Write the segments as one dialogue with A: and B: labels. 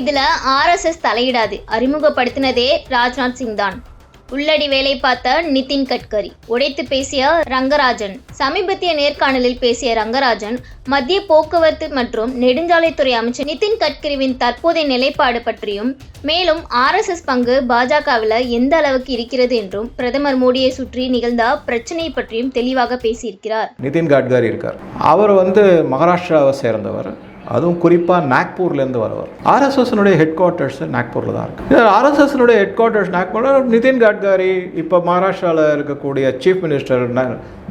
A: இதுல ஆர்எஸ்எஸ் தலையிடாது அறிமுகப்படுத்தினதே ராஜ்நாத் சிங் தான் உள்ளடி வேலை பார்த்த நிதின் கட்கரி உடைத்து பேசிய ரங்கராஜன் சமீபத்திய நேர்காணலில் பேசிய ரங்கராஜன் மத்திய போக்குவரத்து மற்றும் நெடுஞ்சாலைத்துறை அமைச்சர் நிதின் கட்கரிவின் தற்போதைய நிலைப்பாடு பற்றியும் மேலும் ஆர்எஸ்எஸ் பங்கு பாஜகவில் எந்த அளவுக்கு இருக்கிறது என்றும் பிரதமர் மோடியை சுற்றி நிகழ்ந்த பிரச்சனை பற்றியும் தெளிவாக பேசியிருக்கிறார் நிதின் கட்கரி இருக்கார் அவர் வந்து மகாராஷ்டிராவை சேர்ந்தவர் அதுவும் குறிப்பாக நாக்பூர்லேருந்து வரவர் ஆர்எஸ்எஸ்னுடைய ஹெட் குவார்ட்டர்ஸ் நாக்பூரில் தான் இருக்குது ஆர்எஸ்எஸ்னுடைய ஹெட் குவார்ட்டர்ஸ் நாக்பூரில் நிதின் கட்காரி இப்போ மகாராஷ்டிராவில் இருக்கக்கூடிய சீஃப் மினிஸ்டர்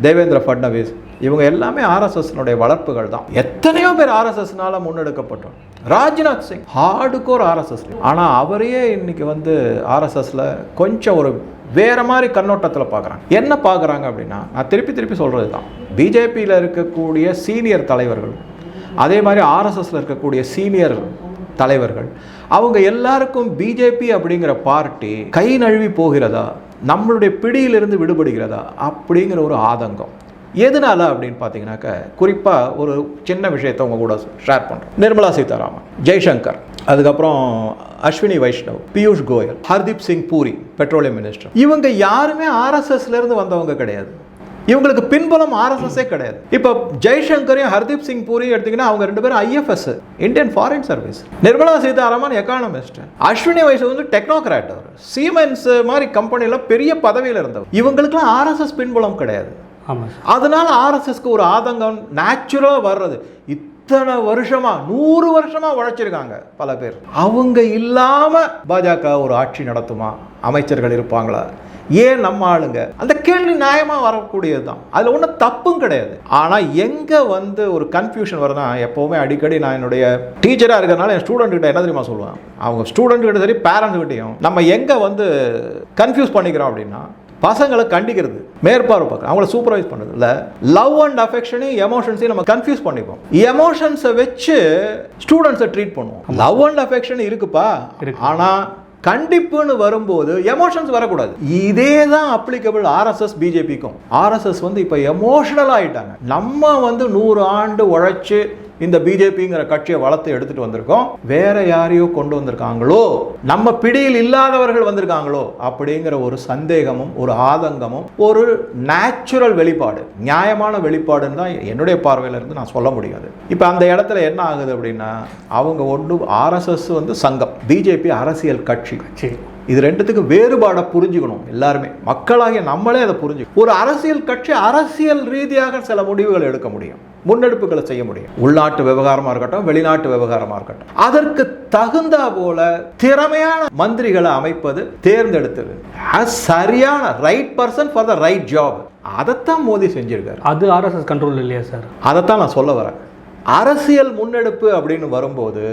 A: தேவேந்திர ஃபட்னவிஸ் இவங்க எல்லாமே ஆர்எஸ்எஸ்னுடைய வளர்ப்புகள் தான் எத்தனையோ பேர் ஆர்எஸ்எஸ்னால முன்னெடுக்கப்பட்டோம் Rajnath Singh hard core RSS ஆனால் அவரையே இன்னைக்கு வந்து ஆர்எஸ்எஸில் கொஞ்சம் ஒரு வேறு மாதிரி கண்ணோட்டத்தில் பார்க்குறாங்க என்ன பார்க்குறாங்க அப்படின்னா நான் திருப்பி திருப்பி சொல்கிறது தான் பிஜேபியில் இருக்கக்கூடிய சீனியர் தலைவர்கள் அதே மாதிரி ஆர்எஸ்எஸ்ல இருக்கக்கூடிய சீனியர் தலைவர்கள் அவங்க எல்லாருக்கும் பிஜேபி அப்படிங்கிற பார்ட்டி கை நழுவி போகிறதா நம்மளுடைய பிடியிலிருந்து விடுபடுகிறதா அப்படிங்கிற ஒரு ஆதங்கம் எதனால அப்படின்னு பார்த்தீங்கன்னாக்க குறிப்பாக ஒரு சின்ன விஷயத்தை உங்கள் கூட ஷேர் பண்ணுறோம் நிர்மலா சீதாராமன் ஜெய்சங்கர் அதுக்கப்புறம் அஸ்வினி வைஷ்ணவ் பியூஷ் கோயல் ஹர்தீப் சிங் பூரி பெட்ரோலியம் மினிஸ்டர் இவங்க யாருமே ஆர்எஸ்எஸ்லேருந்து வந்தவங்க கிடையாது இவங்களுக்கு பின்புலம் ஆர்எஸ்எஸ்ஸே கிடையாது இப்போ ஜெய்சங்கரையும் ஹர்தீப் சிங் பூரியும் எடுத்தீங்கன்னா அவங்க ரெண்டு பேரும் IFS Indian foreign service Nirmala Sitharaman economist Ashwini வயசு வந்து டெக்னோகிராட் அவர் சீமென்ஸ் மாதிரி கம்பெனியில் பெரிய பதவியில் இருந்தவர் இவங்களுக்குலாம் ஆர்எஸ்எஸ் பின்புலம் கிடையாது அதனால ஆர்எஸ்எஸ்க்கு ஒரு ஆதங்கம் நேச்சுரலாக வர்றது இத்தனை வருஷமா நூறு வருஷமா உழைச்சிருக்காங்க பல பேர் அவங்க இல்லாம பாஜக ஒரு ஆட்சி நடத்துமா அமைச்சர்கள் இருப்பாங்களா ஏன் நம்ம ஆளுங்க அந்த கேள்வி நியாயமாக வரக்கூடியது தான் அதில் ஒன்றும் தப்பும் கிடையாது ஆனால் எங்கே வந்து ஒரு கன்ஃபியூஷன் வருதுன்னா எப்போவுமே அடிக்கடி நான் என்னுடைய டீச்சராக இருக்கிறனால என் கிட்ட என்ன தெரியுமா சொல்லுவேன் அவங்க ஸ்டூடெண்ட் கிட்ட சரி பேரண்ட்ஸ் கிட்டையும் நம்ம எங்கே வந்து கன்ஃபியூஸ் பண்ணிக்கிறோம் அப்படின்னா பசங்களை கண்டிக்கிறது மேற்பார்வை பார்க்க அவங்கள சூப்பர்வைஸ் பண்ணுறது இல்லை லவ் அண்ட் அஃபெக்ஷனையும் எமோஷன்ஸையும் நம்ம கன்ஃபியூஸ் பண்ணிப்போம் எமோஷன்ஸை வச்சு ஸ்டூடெண்ட்ஸை ட்ரீட் பண்ணுவோம் லவ் அண்ட் அஃபெக்ஷன் இருக்குப்பா ஆனால் கண்டிப்புன்னு வரும்போது எமோஷன்ஸ் வரக்கூடாது இதே தான் அப்ளிகபிள் ஆர்எஸ்எஸ் பிஜேபிக்கும் ஆர்எஸ்எஸ் வந்து இப்போ எமோஷனல் ஆகிட்டாங்க நம்ம வந்து நூறு ஆண்டு உழைச்சி இந்த பிஜேபிங்கிற கட்சியை வளர்த்து எடுத்துட்டு வந்திருக்கோம் வேற யாரையோ கொண்டு வந்திருக்காங்களோ நம்ம பிடியில் இல்லாதவர்கள் வந்திருக்காங்களோ அப்படிங்கிற ஒரு சந்தேகமும் ஒரு ஆதங்கமும் ஒரு நேச்சுரல் வெளிப்பாடு நியாயமான வெளிப்பாடுன்னு தான் என்னுடைய பார்வையிலிருந்து நான் சொல்ல முடியாது இப்போ அந்த இடத்துல என்ன ஆகுது அப்படின்னா அவங்க ஒன்று ஆர்எஸ்எஸ் வந்து சங்கம் பிஜேபி அரசியல் கட்சி கட்சி இது ரெண்டுத்துக்கு வேறுபாடை புரிஞ்சுக்கணும் எல்லாருமே மக்களாகிய நம்மளே அதை புரிஞ்சுக்கணும் ஒரு அரசியல் கட்சி அரசியல் ரீதியாக சில முடிவுகள் எடுக்க முடியும் முன்னெடுப்புகளை செய்ய முடியும் உள்நாட்டு விவகாரமாக இருக்கட்டும் வெளிநாட்டு விவகாரமாக இருக்கட்டும் அதற்கு தகுந்த போல திறமையான மந்திரிகளை அமைப்பது தேர்ந்தெடுத்தது சரியான right person for the right job அதைத்தான் மோடி செஞ்சிருக்காரு அது ஆர்எஸ்எஸ் கண்ட்ரோல் இல்லையா சார் அதைத்தான் நான் சொல்ல வரேன் அரசியல் முன்னெடுப்பு அப்படின்னு வரும்போது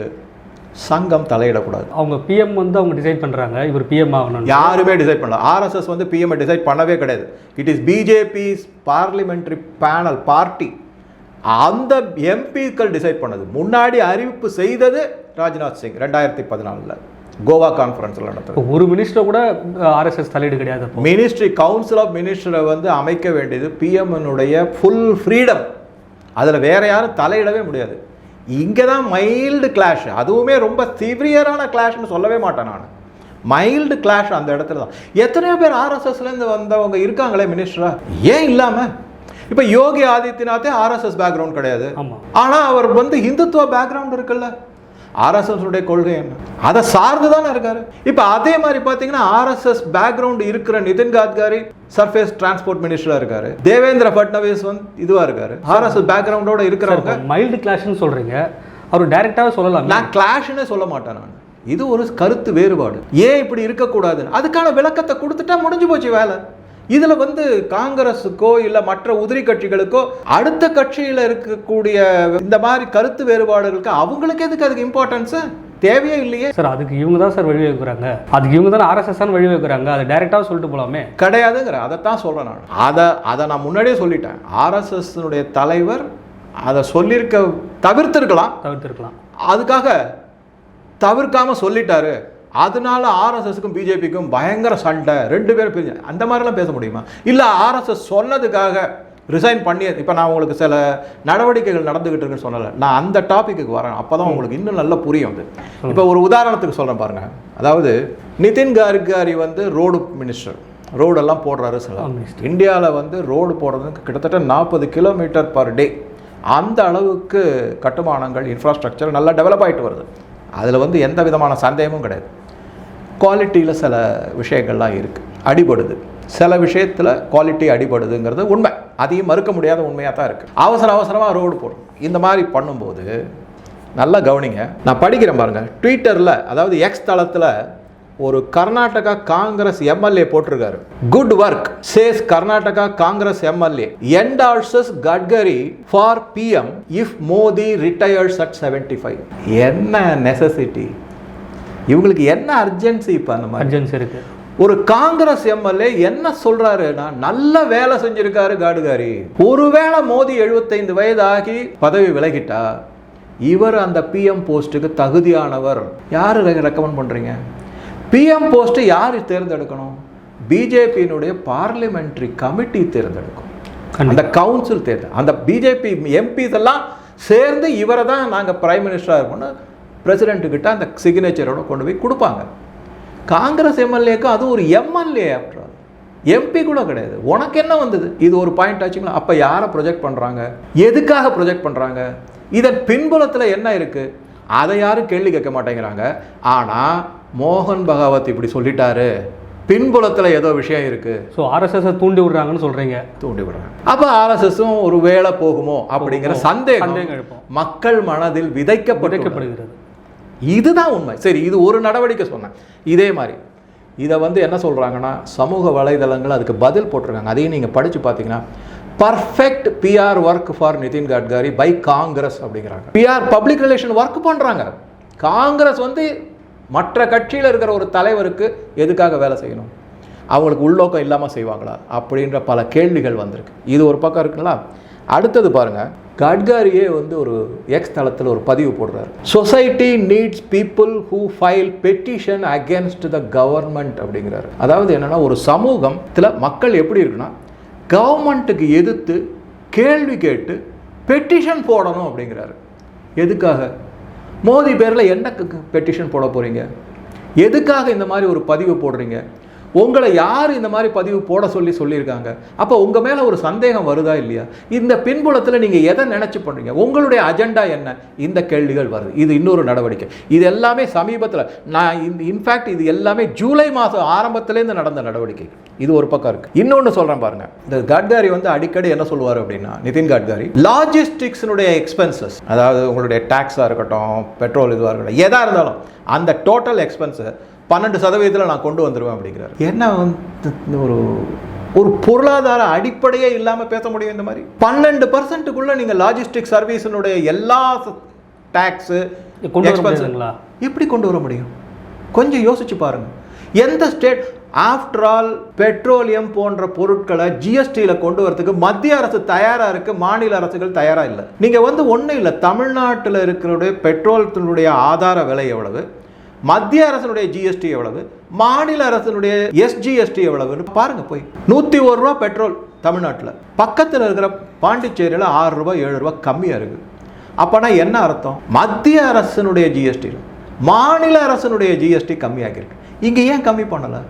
A: சங்கம் தலையிடக்கூடாது அவங்க பிஎம் வந்து அவங்க டிசைட் பண்ணுறாங்க இவர் பிஎம் ஆகணும் யாருமே டிசைட் பண்ணல ஆர்எஸ்எஸ் வந்து பிஎம்ஐ டிசைட் பண்ணவே கிடையாது it is BJP parliamentary panel party அந்த எம்பிக்கள் டிசைட் பண்ணது முன்னாடி அறிவிப்பு செய்தது ராஜ்நாத் சிங் ரெண்டாயிரத்தி பதினாலில் கோவா கான்ஃபரன்ஸில் நடத்த ஒரு மினிஸ்டர் கூட ஆர்எஸ்எஸ் தலையீடு கிடையாது மினிஸ்ட்ரி கவுன்சில் ஆஃப் மினிஸ்டரை வந்து அமைக்க வேண்டியது பிஎம்னுடைய ஃபுல் ஃப்ரீடம் அதில் வேற யாரும் தலையிடவே முடியாது இங்கே தான் மைல்டு கிளாஷ் அதுவுமே ரொம்ப சிவியரான கிளாஷ்னு சொல்லவே மாட்டேன் நான் மைல்டு கிளாஷ் அந்த இடத்துல தான் எத்தனையோ பேர் ஆர்எஸ்எஸ்லேருந்து வந்தவங்க இருக்காங்களே மினிஸ்டராக ஏன் இல்லாமல் இப்போ யோகி ஆதித்யநாத்தே ஆர்எஸ்எஸ் பேக்ரவுண்ட் கிடையாது ஆனால் அவர் வந்து இந்துத்துவ பேக்ரவுண்ட் இருக்குல்ல ஆர்எஸ்எஸ்னுடைய கொள்கை என்ன அதை சார்ந்து தானே இருக்காரு இப்போ அதே மாதிரி பார்த்தீங்கன்னா ஆர்எஸ்எஸ் பேக்ரவுண்ட் இருக்கிற நிதின் காட்காரி சர்ஃபேஸ் டிரான்ஸ்போர்ட் மினிஸ்டராக இருக்காரு தேவேந்திர பட்னவிஸ் வந்து இதுவாக இருக்காரு ஆர்எஸ்எஸ் பேக்ரவுண்டோட இருக்கிறவங்க மைல்டு கிளாஷ்னு சொல்கிறீங்க அவர் டைரெக்டாகவே சொல்லலாம் நான் கிளாஷ்னே சொல்ல மாட்டேன் நான் இது ஒரு கருத்து வேறுபாடு ஏன் இப்படி இருக்கக்கூடாது அதுக்கான விளக்கத்தை கொடுத்துட்டா முடிஞ்சு போச்சு வேலை இதில் வந்து காங்கிரஸுக்கோ இல்லை மற்ற உதிரி கட்சிகளுக்கோ அடுத்த கட்சியில் இருக்கக்கூடிய இந்த மாதிரி கருத்து வேறுபாடுகளுக்கு அவங்களுக்கு எதுக்கு அதுக்கு இம்பார்ட்டன்ஸு தேவையே இல்லையே சார் அதுக்கு இவங்க தான் சார் வைக்கிறாங்க அதுக்கு இவங்க தான் ஆர்எஸ்எஸ் தான் வழிவகுக்கிறாங்க அதை டைரெக்டாக சொல்லிட்டு போகலாமே கிடையாதுங்கிற அதைத்தான் சொல்கிறேன் நான் அதை அதை நான் முன்னாடியே சொல்லிட்டேன் ஆர்எஸ்எஸ்னுடைய தலைவர் அதை சொல்லியிருக்க தவிர்த்துருக்கலாம் தவிர்த்துருக்கலாம் அதுக்காக தவிர்க்காமல் சொல்லிட்டாரு அதனால ஆர்எஸ்எஸ்க்கும் பிஜேபிக்கும் பயங்கர சண்டை ரெண்டு பேரும் பிரிஞ்சு அந்த மாதிரிலாம் பேச முடியுமா இல்லை ஆர்எஸ்எஸ் சொன்னதுக்காக ரிசைன் பண்ணி இப்போ நான் உங்களுக்கு சில நடவடிக்கைகள் நடந்துகிட்டு இருக்குன்னு சொன்னல நான் அந்த டாப்பிக்கு வரேன் அப்போ தான் உங்களுக்கு இன்னும் நல்லா புரியும் அது இப்போ ஒரு உதாரணத்துக்கு சொல்கிறேன் பாருங்கள் அதாவது நிதின் கட்காரி வந்து ரோடு மினிஸ்டர் ரோடெல்லாம் போடுறாரு சில இந்தியாவில் வந்து ரோடு போடுறதுக்கு கிட்டத்தட்ட நாற்பது கிலோமீட்டர் பர் டே அந்த அளவுக்கு கட்டுமானங்கள் இன்ஃப்ராஸ்ட்ரக்சர் நல்லா டெவலப் ஆகிட்டு வருது அதில் வந்து எந்த விதமான சந்தேகமும் கிடையாது குவாலிட்டியில் சில விஷயங்கள்லாம் இருக்குது அடிபடுது சில விஷயத்தில் குவாலிட்டி அடிபடுதுங்கிறது உண்மை அதையும் மறுக்க முடியாத உண்மையாக தான் இருக்குது அவசர அவசரமாக ரோடு போடும் இந்த மாதிரி பண்ணும்போது நல்லா கவனிங்க நான் படிக்கிறேன் பாருங்கள் ட்விட்டரில் அதாவது எக்ஸ் தளத்தில் ஒரு கர்நாடகா காங்கிரஸ் எம்எல்ஏ போட்டிருக்காரு good work says Karnataka Congress MLA endorses Gadkari for PM if Modi retires at seventy five என்ன நெசசிட்டி இவங்களுக்கு என்ன அர்ஜென்சி இப்போ அந்த மாதிரி அர்ஜென்சி இருக்கு ஒரு காங்கிரஸ் எம்எல்ஏ என்ன சொல்றாருன்னா நல்ல வேலை செஞ்சிருக்காரு காடுகாரி ஒருவேளை மோடி எழுபத்தைந்து வயதாகி பதவி விலகிட்டா இவர் அந்த பிஎம் போஸ்ட்டுக்கு தகுதியானவர் யார் ரெக்கமெண்ட் பண்ணுறீங்க பிஎம் போஸ்ட்டு யார் தேர்ந்தெடுக்கணும் பிஜேபியினுடைய பார்லிமெண்ட்ரி கமிட்டி தேர்ந்தெடுக்கும் அந்த கவுன்சில் தேர்தல் அந்த பிஜேபி எம்பிஸ் எல்லாம் சேர்ந்து இவரை தான் நாங்கள் பிரைம் மினிஸ்டராக இருக்கணும் பிரசிடெண்ட்டுக்கிட்ட அந்த சிக்னேச்சரோட கொண்டு போய் கொடுப்பாங்க காங்கிரஸ் எம்எல்ஏக்கு அது ஒரு எம்எல்ஏ ஆஃப்டர் எம்பி கூட கிடையாது உனக்கு என்ன வந்தது இது ஒரு பாயிண்ட் ஆச்சுங்களா அப்போ யாரை ப்ரொஜெக்ட் பண்ணுறாங்க எதுக்காக ப்ரொஜெக்ட் பண்ணுறாங்க இதன் பின்புலத்தில் என்ன இருக்குது அதை யாரும் கேள்வி கேட்க மாட்டேங்கிறாங்க ஆனால் மோகன் பகவத் இப்படி சொல்லிட்டாரு பின்புலத்தில் ஏதோ விஷயம் இருக்குது ஸோ ஆர்எஸ்எஸ்ஸை தூண்டி விடுறாங்கன்னு சொல்கிறீங்க தூண்டி விடுறாங்க அப்போ ஆர்எஸ்எஸும் ஒரு வேலை போகுமோ அப்படிங்கிற சந்தேகம் மக்கள் மனதில் விதைக்கப்பட்டிருக்கிறது இதுதான் உண்மை சரி இது ஒரு நடவடிக்கை சொன்னேன் இதே மாதிரி இதை வந்து என்ன சொல்கிறாங்கன்னா சமூக வலைதளங்கள் அதுக்கு பதில் போட்டிருக்காங்க அதையும் நீங்கள் படித்து பார்த்தீங்கன்னா perfect PR work for Nitin Gadkari by Congress அப்படிங்கிறாங்க பிஆர் பப்ளிக் ரிலேஷன் ஒர்க் பண்ணுறாங்க காங்கிரஸ் வந்து மற்ற கட்சியில் இருக்கிற ஒரு தலைவருக்கு எதுக்காக வேலை செய்யணும் அவங்களுக்கு உள்நோக்கம் இல்லாமல் செய்வாங்களா அப்படின்ற பல கேள்விகள் வந்திருக்கு இது ஒரு பக்கம் இருக்குங்களா அடுத்தது பாருங்கள் கட்காரியே வந்து ஒரு எக்ஸ் தளத்தில் ஒரு பதிவு போடுறாரு society needs people who file petition against the government அப்படிங்கிறாரு அதாவது என்னென்னா ஒரு சமூகத்தில் மக்கள் எப்படி இருக்குன்னா கவர்மெண்ட்டுக்கு எதிர்த்து கேள்வி கேட்டு பெட்டிஷன் போடணும் அப்படிங்கிறாரு எதுக்காக மோதி பேரில் என்ன பெட்டிஷன் போட போகிறீங்க எதுக்காக இந்த மாதிரி ஒரு பதிவு போடுறீங்க உங்களை யார் இந்த மாதிரி பதிவு போட சொல்லி சொல்லியிருக்காங்க அப்போ உங்கள் மேலே ஒரு சந்தேகம் வருதா இல்லையா இந்த பின்புலத்தில் நீங்கள் எதை நினச்சி பண்ணுறீங்க உங்களுடைய அஜெண்டா என்ன இந்த கேள்விகள் வருது இது இன்னொரு நடவடிக்கை இது எல்லாமே சமீபத்தில் நான் இன்ஃபேக்ட் இது எல்லாமே ஜூலை மாதம் ஆரம்பத்துலேருந்து நடந்த நடவடிக்கை இது ஒரு பக்கம் இருக்குது இன்னொன்று சொல்கிறேன் பாருங்கள் இந்த கட்காரி வந்து அடிக்கடி என்ன சொல்லுவார் அப்படின்னா நிதின் கட்காரி லாஜிஸ்டிக்ஸினுடைய எக்ஸ்பென்சஸ் அதாவது உங்களுடைய டேக்ஸாக இருக்கட்டும் பெட்ரோல் இதுவாக இருக்கட்டும் எதாக இருந்தாலும் அந்த டோட்டல் எக்ஸ்பென்ஸை பன்னெண்டு சதவீதத்தில் நான் கொண்டு வந்துடுவேன் அப்படிங்கிறார் என்ன வந்து ஒரு ஒரு பொருளாதார அடிப்படையே இல்லாமல் பேச முடியும் இந்த மாதிரி பன்னெண்டு பர்சன்ட்டுக்குள்ளே நீங்கள் லாஜிஸ்டிக் சர்வீஸினுடைய எல்லா டேக்ஸு எக்ஸ்பென்ஸுங்களா எப்படி கொண்டு வர முடியும் கொஞ்சம் யோசிச்சு பாருங்கள் எந்த ஸ்டேட் ஆஃப்டர் ஆல் பெட்ரோலியம் போன்ற பொருட்களை ஜிஎஸ்டியில் கொண்டு வரதுக்கு மத்திய அரசு தயாராக இருக்குது மாநில அரசுகள் தயாராக இல்லை நீங்கள் வந்து ஒன்றும் இல்லை தமிழ்நாட்டில் இருக்கிற பெட்ரோலத்தினுடைய ஆதார விலை எவ்வளவு மத்திய அரசனுடைய ஜிஎஸ்டி எவ்வளவு மாநில அரசனுடைய எஸ்ஜிஎஸ்டி எவ்வளவுன்னு பாருங்க போய் நூற்றி ஒரு ரூபா பெட்ரோல் தமிழ்நாட்டில் பக்கத்தில் இருக்கிற பாண்டிச்சேரியில் ஆறு ரூபா ஏழு ரூபா கம்மியாக இருக்குது அப்பனா என்ன அர்த்தம் மத்திய அரசனுடைய ஜிஎஸ்டி மாநில அரசனுடைய ஜிஎஸ்டி கம்மியாகிருக்கு இங்கே ஏன் கம்மி பண்ணலை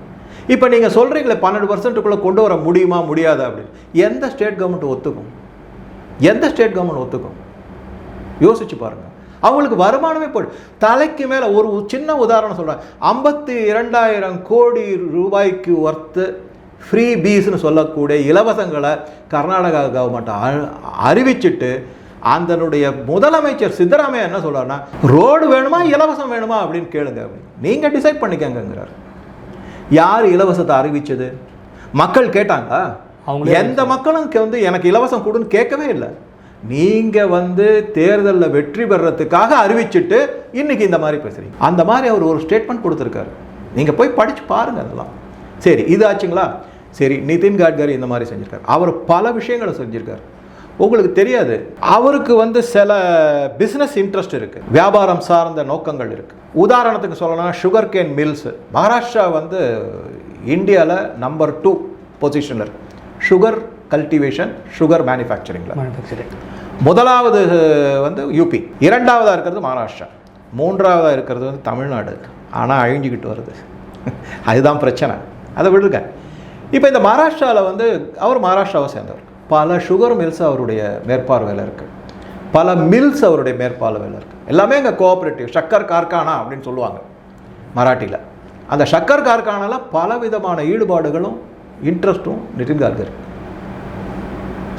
A: இப்போ நீங்கள் சொல்கிறீங்களே பன்னெண்டு பர்சன்ட்டுக்குள்ளே கொண்டு வர முடியுமா முடியாதா அப்படின்னு எந்த ஸ்டேட் கவர்மெண்ட் ஒத்துக்கும் எந்த ஸ்டேட் கவர்மெண்ட் ஒத்துக்கும் யோசிச்சு பாருங்கள் அவங்களுக்கு வருமானமே போய் தலைக்கு மேலே ஒரு சின்ன உதாரணம் சொல்கிறேன் ஐம்பத்தி இரண்டாயிரம் கோடி ரூபாய்க்கு ஒர்த்து ஃப்ரீ பீஸ்னு சொல்லக்கூடிய இலவசங்களை கர்நாடகா கவர்மெண்ட் அறிவிச்சிட்டு அதனுடைய முதலமைச்சர் சித்தராமையா என்ன சொல்கிறார்னா ரோடு வேணுமா இலவசம் வேணுமா அப்படின்னு கேளுங்க அப்படின்னு நீங்கள் டிசைட் பண்ணிக்கங்கிறார் யார் இலவசத்தை அறிவித்தது மக்கள் கேட்டாங்க அவங்க எந்த மக்களும் வந்து எனக்கு இலவசம் கொடுன்னு கேட்கவே இல்லை நீங்கள் வந்து தேர்தலில் வெற்றி பெறத்துக்காக அறிவிச்சுட்டு இன்றைக்கி இந்த மாதிரி பேசுகிறீங்க அந்த மாதிரி அவர் ஒரு ஸ்டேட்மெண்ட் கொடுத்துருக்காரு நீங்கள் போய் படித்து பாருங்கள் அதெல்லாம் சரி இது ஆச்சுங்களா சரி நிதின் கட்கரி இந்த மாதிரி செஞ்சுருக்காரு அவர் பல விஷயங்களை செஞ்சுருக்காரு உங்களுக்கு தெரியாது அவருக்கு வந்து சில பிஸ்னஸ் இன்ட்ரெஸ்ட் இருக்குது வியாபாரம் சார்ந்த நோக்கங்கள் இருக்குது உதாரணத்துக்கு சொல்லலாம் சுகர் கேன் மில்ஸு மகாராஷ்டிரா வந்து இந்தியாவில் நம்பர் டூ பொசிஷனில் இருக்குது சுகர் கல்டிவேஷன் சுகர் மேனுஃபேக்சரிங்கில் மேனுஃபேக்சரிங் முதலாவது வந்து யூபி இரண்டாவதாக இருக்கிறது மகாராஷ்டிரா மூன்றாவதாக இருக்கிறது வந்து தமிழ்நாடு ஆனால் அழிஞ்சிக்கிட்டு வருது அதுதான் பிரச்சனை அதை விடுங்க இப்போ இந்த மகாராஷ்டிராவில் வந்து அவர் மகாராஷ்டிராவை சேர்ந்தவர் பல சுகர் மில்ஸ் அவருடைய மேற்பார்வையில் இருக்குது பல மில்ஸ் அவருடைய மேற்பார்வையில் இருக்குது எல்லாமே அங்கே கோஆப்ரேட்டிவ் சக்கர் கார்கானா அப்படின்னு சொல்லுவாங்க மராட்டியில் அந்த சக்கர் கார்கானாவில் பல விதமான ஈடுபாடுகளும் இன்ட்ரெஸ்ட்டும் நிதின் கார்கர்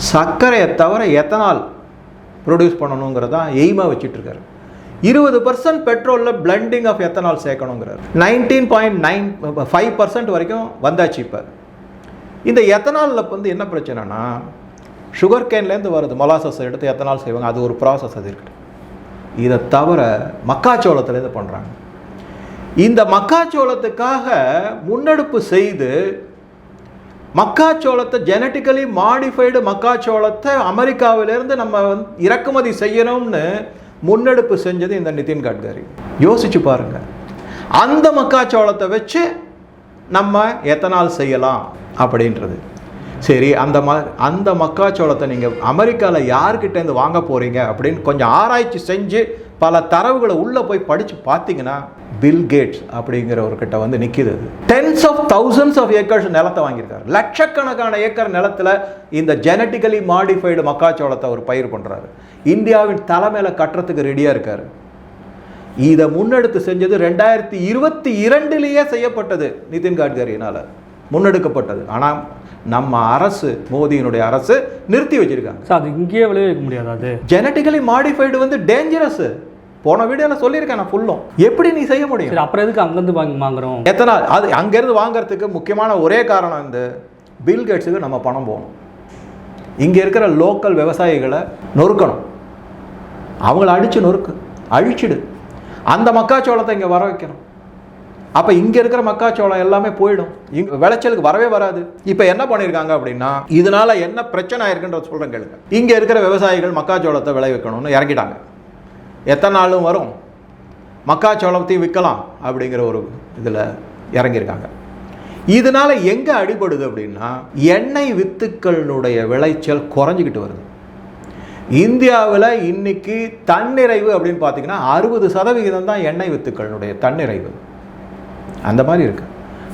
A: சர்க்கரையை தவிர எத்தனால் ப்ரொடியூஸ் பண்ணணுங்கிறது தான் எய்மாக வச்சுட்ருக்காரு இருபது பர்சன்ட் பெட்ரோலில் பிளண்டிங் ஆஃப் எத்தனால் சேர்க்கணுங்கிறார் nineteen point nine five percent வரைக்கும் வந்தாச்சு இப்போ இந்த எத்தனாலில் வந்து என்ன பிரச்சனைனா சுகர் கேன்லேருந்து வருது மொலாசஸ் எடுத்து எத்தனால் செய்வாங்க அது ஒரு ப்ராசஸ் அது இருக்குது இதை தவிர மக்காச்சோளத்துலேருந்து பண்ணுறாங்க இந்த மக்காச்சோளத்துக்காக முன்னெடுப்பு செய்து மக்காச்சோளத்தை ஜெனட்டிக்கலி மாடிஃபைடு மக்காச்சோளத்தை அமெரிக்காவிலேருந்து நம்ம வந்து இறக்குமதி செய்யணும்னு முன்னெடுப்பு செஞ்சது இந்த நிதின் கட்கரி யோசிச்சு பாருங்கள் அந்த மக்காச்சோளத்தை வச்சு நம்ம எத்தனால் செய்யலாம் அப்படின்றது சரி அந்த ம அந்த மக்காச்சோளத்தை நீங்கள் அமெரிக்காவில் யார்கிட்டேருந்து வாங்க போகிறீங்க அப்படின்னு கொஞ்சம் ஆராய்ச்சி செஞ்சு பல தரவுகளை உள்ளே போய் படித்து பார்த்தீங்கன்னா பில் கேட்ஸ் அப்படிங்கிறவர்கிட்ட வந்து நிற்கிது tens of thousands of acres நிலத்தை வாங்கியிருக்காரு லட்சக்கணக்கான ஏக்கர் நிலத்தில் இந்த ஜெனட்டிக்கலி மாடிஃபைடு மக்காச்சோளத்தை அவர் பயிர் பண்ணுறாரு இந்தியாவின் தலைமையில் கட்டுறதுக்கு ரெடியாக இருக்கார் இதை முன்னெடுத்து செஞ்சது ரெண்டாயிரத்தி இருபத்தி இரண்டுலேயே செய்யப்பட்டது நிதின் கட்கரியினால் முன்னெடுக்கப்பட்டது ஆனால் நம்ம அரசு மோதியினுடைய அரசு நிறுத்தி வச்சிருக்காங்க சார் அது இங்கேயே விளைவிக்க முடியாது அது ஜெனட்டிக்கலி மாடிஃபைடு வந்து டேஞ்சரஸ் போன வீடியோவில் சொல்லியிருக்கேன் நான் ஃபுல்லும் எப்படி நீ செய்ய முடியும் அப்புறம் எதுக்கு அங்கேருந்து வாங்கி வாங்குறோம் எத்தனை அது அங்கேருந்து வாங்குறதுக்கு முக்கியமான ஒரே காரணம் வந்து பில் கேட்ஸுக்கு நம்ம பணம் போகணும் இங்கே இருக்கிற லோக்கல் விவசாயிகளை நொறுக்கணும் அவங்கள அடித்து நொறுக்கு அழிச்சிடு அந்த மக்காச்சோளத்தை இங்கே வர வைக்கணும் அப்போ இங்கே இருக்கிற மக்காச்சோளம் எல்லாமே போயிடும் இங்கே விளைச்சலுக்கு வரவே வராது இப்போ என்ன பண்ணியிருக்காங்க அப்படின்னா இதனால் என்ன பிரச்சனை ஆயிருக்குன்ற சொல்கிறேன் கேளுங்க இங்கே இருக்கிற விவசாயிகள் மக்காச்சோளத்தை விளைவிக்கணும்னு இறங்கிட்டாங்க எத்தனை நாளும் வரும் மக்காச்சோளத்தையும் விற்கலாம் அப்படிங்கிற ஒரு இதில் இறங்கியிருக்காங்க இதனால் எங்கே அடிபடுது அப்படின்னா எண்ணெய் வித்துக்களினுடைய விளைச்சல் குறைஞ்சிக்கிட்டு வருது இந்தியாவில் இன்றைக்கி தன்னிறைவு அப்படின்னு பார்த்திங்கன்னா அறுபது சதவிகிதம் தான் எண்ணெய் வித்துக்களினுடைய தன்னிறைவு அந்த மாதிரி இருக்குது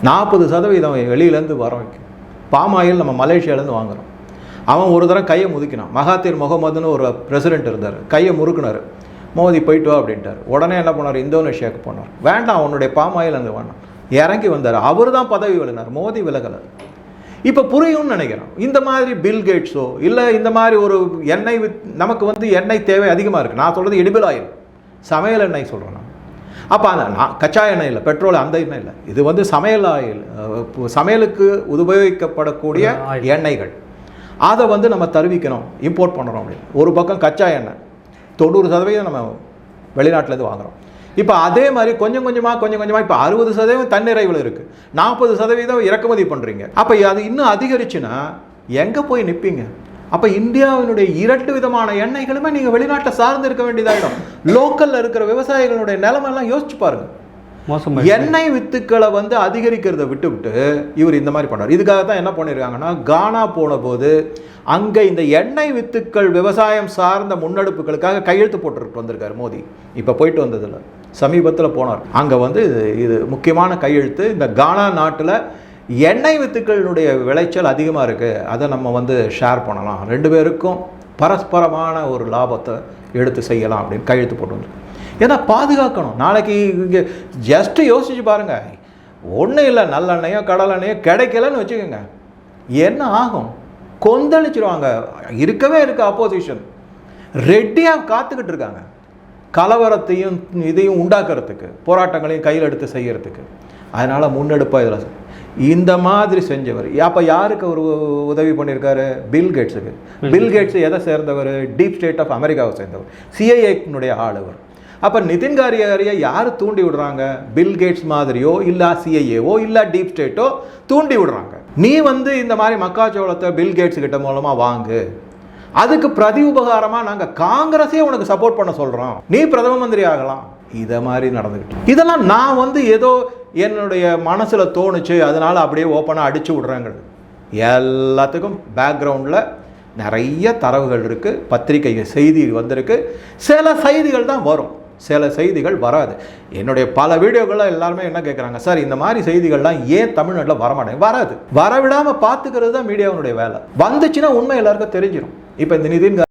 A: நாற்பது சதவீதம் வெளியிலேருந்து வர பாம் ஆயில் நம்ம மலேசியாவிலேருந்து வாங்குகிறோம் அவன் ஒரு தரம் கையை முதுக்கினான் மகாத்தீர் முகமதுன்னு ஒரு பிரசிடென்ட் இருந்தார் கையை முறுக்குனார் மோதி போயிட்டு வா அப்படின்ட்டார் உடனே என்ன பண்ணார் இந்தோனேஷியாவுக்கு போனார் வேண்டாம் அவனுடைய பாமாயில் அங்கே வேண்டாம் இறங்கி வந்தார் அவர் தான் பதவி விலகினார் மோதி விலகலை இப்போ புரியும்னு நினைக்கிறோம் இந்த மாதிரி பில் கேட்ஸோ இல்லை இந்த மாதிரி ஒரு எண்ணெய் நமக்கு வந்து எண்ணெய் தேவை அதிகமாக இருக்குது நான் சொல்கிறது ஆயில் சமையல் எண்ணெய் சொல்கிறேன் நான் அப்போ அந்த நான் கச்சா எண்ணெய் இல்லை பெட்ரோல் அந்த எண்ணெய் இல்லை இது வந்து சமையல் ஆயில் சமையலுக்கு உபயோகிக்கப்படக்கூடிய எண்ணெய்கள் அதை வந்து நம்ம தருவிக்கணும் இம்போர்ட் பண்ணுறோம் அப்படின்னு ஒரு பக்கம் கச்சா எண்ணெய் தொண்ணூறு சதவீதம் நம்ம வெளிநாட்டிலேருந்து வாங்குகிறோம் இப்போ அதே மாதிரி கொஞ்சம் கொஞ்சமாக கொஞ்சம் கொஞ்சமாக இப்போ அறுபது சதவீதம் தன்னிறைவில் இருக்குது நாற்பது சதவீதம் இறக்குமதி பண்ணுறீங்க அப்போ அது இன்னும் அதிகரிச்சுன்னா எங்கே போய் நிற்பீங்க அப்போ இந்தியாவினுடைய இரண்டு விதமான எண்ணெய்களுமே நீங்கள் வெளிநாட்டில் சார்ந்து இருக்க வேண்டியதாகிடும் லோக்கலில் இருக்கிற விவசாயிகளுடைய நிலமெல்லாம் யோசிச்சு பாருங்கள் எண்ணெய் வித்துக்களை வந்து அதிகரிக்கிறத விட்டுவிட்டு இவர் இந்த மாதிரி பண்ணார் இதுக்காக தான் என்ன பண்ணியிருக்காங்கன்னா கானா போன போது அங்கே இந்த எண்ணெய் வித்துக்கள் விவசாயம் சார்ந்த முன்னெடுப்புகளுக்காக கையெழுத்து போட்டுட்டு வந்திருக்கார் மோடி இப்போ போயிட்டு வந்ததில் சமீபத்தில் போனார் அங்கே வந்து இது முக்கியமான கையெழுத்து இந்த கானா நாட்டில் எண்ணெய் வித்துக்களினுடைய விளைச்சல் அதிகமாக இருக்குது அதை நம்ம வந்து ஷேர் பண்ணலாம் ரெண்டு பேருக்கும் பரஸ்பரமான ஒரு லாபத்தை எடுத்து செய்யலாம் அப்படின்னு கையெழுத்து போட்டு ஏன்னா பாதுகாக்கணும் நாளைக்கு இங்கே ஜஸ்ட்டு யோசிச்சு பாருங்கள் ஒன்றும் இல்லை நல்லெண்ணையோ கடலெண்ணையோ கிடைக்கலன்னு வச்சுக்கோங்க என்ன ஆகும் கொந்தளிச்சிருவாங்க இருக்கவே இருக்கு அப்போசிஷன் ரெட்டியாக காத்துக்கிட்டு இருக்காங்க கலவரத்தையும் இதையும் உண்டாக்குறதுக்கு போராட்டங்களையும் கையில் எடுத்து செய்கிறதுக்கு அதனால் முன்னெடுப்பாக இதில் இந்த மாதிரி செஞ்சவர் அப்போ யாருக்கு ஒரு உதவி பண்ணியிருக்காரு பில் கேட்ஸுக்கு பில் கேட்ஸ் எதை சேர்ந்தவர் டீப் ஸ்டேட் ஆஃப் அமெரிக்காவை சேர்ந்தவர் சிஐஏனுடைய ஆளுவர் அப்போ நிதின் கட்கரியை யார் தூண்டி விடுறாங்க பில் கேட்ஸ் மாதிரியோ இல்லை சிஐஏவோ இல்லை டீப் ஸ்டேட்டோ தூண்டி விடுறாங்க நீ வந்து இந்த மாதிரி மக்காச்சோளத்தை பில் கேட்ஸு கிட்ட மூலமாக வாங்கு அதுக்கு பிரதி உபகாரமாக நாங்கள் காங்கிரஸே உனக்கு சப்போர்ட் பண்ண சொல்கிறோம் நீ பிரதம மந்திரி ஆகலாம் இதை மாதிரி நடந்துக்கிட்டு இதெல்லாம் நான் வந்து ஏதோ என்னுடைய மனசில் தோணுச்சு அதனால் அப்படியே ஓப்பனாக அடித்து விட்றாங்க எல்லாத்துக்கும் பேக்ரவுண்டில் நிறைய தரவுகள் இருக்குது பத்திரிகை செய்தி வந்திருக்கு சில செய்திகள் தான் வரும் சில செய்திகள் வராது என்னுடைய பல வீடியோக்கள் எல்லாருமே என்ன கேட்குறாங்க சார் இந்த மாதிரி செய்திகள்லாம் ஏன் தமிழ்நாட்டில் வரமாட்டேங்க வராது வரவிடாமல் பார்த்துக்கிறது தான் மீடியாவினுடைய வேலை வந்துச்சுன்னா உண்மை எல்லாருக்கும் தெரிஞ்சிடும் இப்போ இந்த நிதின்